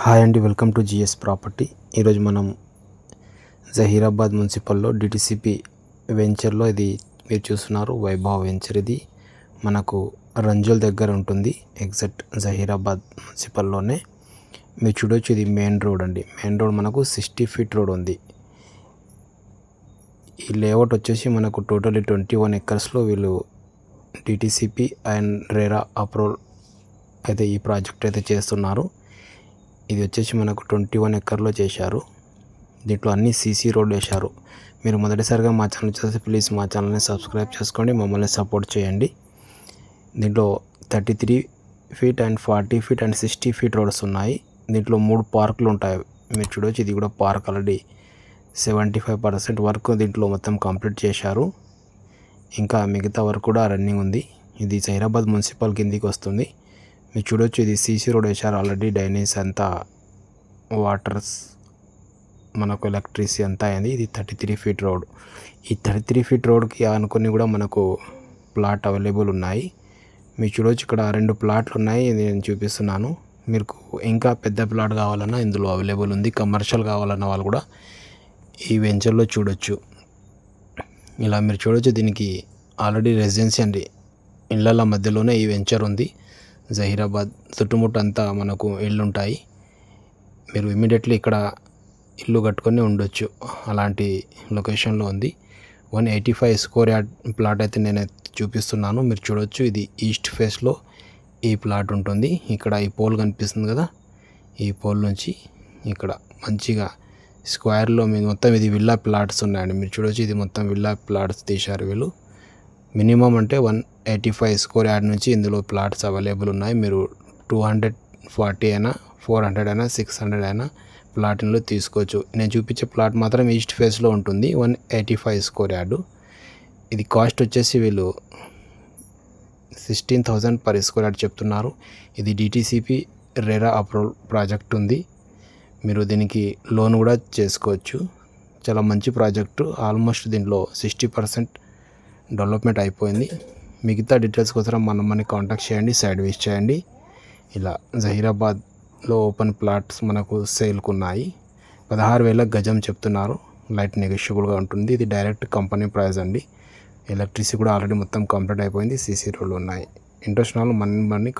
Hi అండి welcome to GS property. ఈరోజు మనం జహీరాబాద్ మున్సిపల్లో డిటిసిపి వెంచర్లో ఇది మీరు చూస్తున్నారు వైభవ్ వెంచర్ ఇది. మనకు రంజోల్ దగ్గర ఉంటుంది ఎగ్జాక్ట్ జహీరాబాద్ మున్సిపల్లోనే. మీరు చూడొచ్చు ఇది మెయిన్ రోడ్ అండి. మెయిన్ రోడ్ మనకు సిక్స్టీ ఫీట్ రోడ్ ఉంది. ఈ లేఅవుట్ వచ్చేసి మనకు టోటలీ ట్వంటీ వన్ ఎకర్స్లో వీళ్ళు డిటిసిపి అండ్ రేరా అప్రోల్ అయితే ఈ ప్రాజెక్ట్ అయితే చేస్తున్నారు. ఇది వచ్చేసి మనకు ట్వంటీ వన్ ఎకర్లో చేశారు. దీంట్లో అన్ని సీసీ రోడ్ వేశారు. మీరు మొదటిసారిగా మా ఛానల్ చూస్తే ప్లీజ్ మా ఛానల్ని సబ్స్క్రైబ్ చేసుకోండి మమ్మల్ని సపోర్ట్ చేయండి. దీంట్లో thirty three feet and forty feet and sixty feet roads ఉన్నాయి. దీంట్లో మూడు పార్కులు ఉంటాయి. మీరు చూడవచ్చు ఇది కూడా park already seventy five percent work దీంట్లో మొత్తం కంప్లీట్ చేశారు. ఇంకా మిగతా వర్క్ కూడా రన్నింగ్ ఉంది. ఇది సైరాబాద్ మున్సిపల్ కిందికి వస్తుంది. మీరు చూడొచ్చు ఇది సీసీ రోడ్ వేశారు ఆల్రెడీ డైనీస్ అంతా వాటర్స్ మనకు ఎలక్ట్రిసిటీ అంతా అయింది. ఇది థర్టీ త్రీ ఫీట్ రోడ్. ఈ థర్టీ త్రీ ఫీట్ రోడ్కి అనుకుని కూడా మనకు ప్లాట్ అవైలబుల్ ఉన్నాయి. మీరు చూడొచ్చు ఇక్కడ రెండు ప్లాట్లు ఉన్నాయి నేను చూపిస్తున్నాను. మీకు ఇంకా పెద్ద ప్లాట్ కావాలన్నా ఇందులో అవైలబుల్ ఉంది. కమర్షియల్ కావాలన్న వాళ్ళు కూడా ఈ వెంచర్లో చూడొచ్చు. ఇలా మీరు చూడొచ్చు దీనికి ఆల్రెడీ రెసిడెన్సీ అండి. ఇళ్ళ మధ్యలోనే ఈ వెంచర్ ఉంది. జహీరాబాద్ చుట్టుముట్టు అంతా మనకు ఇళ్ళు ఉంటాయి మీరు ఇమ్మీడియట్లీ ఇక్కడ ఇల్లు కట్టుకొని ఉండొచ్చు. అలాంటి లొకేషన్లో ఉంది. One eighty five square yard plot అయితే నేను చూపిస్తున్నాను. మీరు చూడొచ్చు ఇది ఈస్ట్ ఫేస్లో ఈ ప్లాట్ ఉంటుంది. ఇక్కడ ఈ పోల్ కనిపిస్తుంది కదా? ఈ పోల్ నుంచి ఇక్కడ మంచిగా స్క్వేర్లో మీ మొత్తం ఇది విల్లా ప్లాట్స్ ఉన్నాయండి. మీరు చూడొచ్చు ఇది మొత్తం విల్లా ప్లాట్స్ తీశారు వీళ్ళు. మినిమం అంటే one eighty five square yard నుంచి ఇందులో ప్లాట్స్ అవైలబుల్ ఉన్నాయి. మీరు టూ హండ్రెడ్ ఫార్టీ అయినా ఫోర్ హండ్రెడ్ అయినా సిక్స్ హండ్రెడ్ అయినా ప్లాట్లో తీసుకోవచ్చు. నేను చూపించే ప్లాట్ మాత్రం ఈస్ట్ ఫేస్లో ఉంటుంది. One eighty five square yard ఇది కాస్ట్ వచ్చేసి వీళ్ళు sixteen thousand per square yard చెప్తున్నారు. ఇది డిటీసీపీ రెరా అప్రూవల్ ప్రాజెక్ట్ ఉంది. మీరు దీనికి లోన్ కూడా చేసుకోవచ్చు. చాలా మంచి ప్రాజెక్టు. ఆల్మోస్ట్ దీంట్లో సిక్స్టీ పర్సెంట్ డెవలప్మెంట్ అయిపోయింది. మిగతా డీటెయిల్స్ కోసం మన మనకి కాంటాక్ట్ చేయండి సైడ్ వేస్ చేయండి. ఇలా జహీరాబాద్లో ఓపెన్ ప్లాట్స్ మనకు సేల్కు ఉన్నాయి పదహారు వేల గజం చెప్తున్నారు. లైట్ నెగోషియబుల్గా ఉంటుంది. ఇది డైరెక్ట్ కంపెనీ ప్రైస్ అండి. ఎలక్ట్రిసిటీ కూడా ఆల్రెడీ మొత్తం కంప్లీట్ అయిపోయింది. సీసీ రోడ్లు ఉన్నాయి. ఇంట్రెస్ట్ వాళ్ళు మన మనీ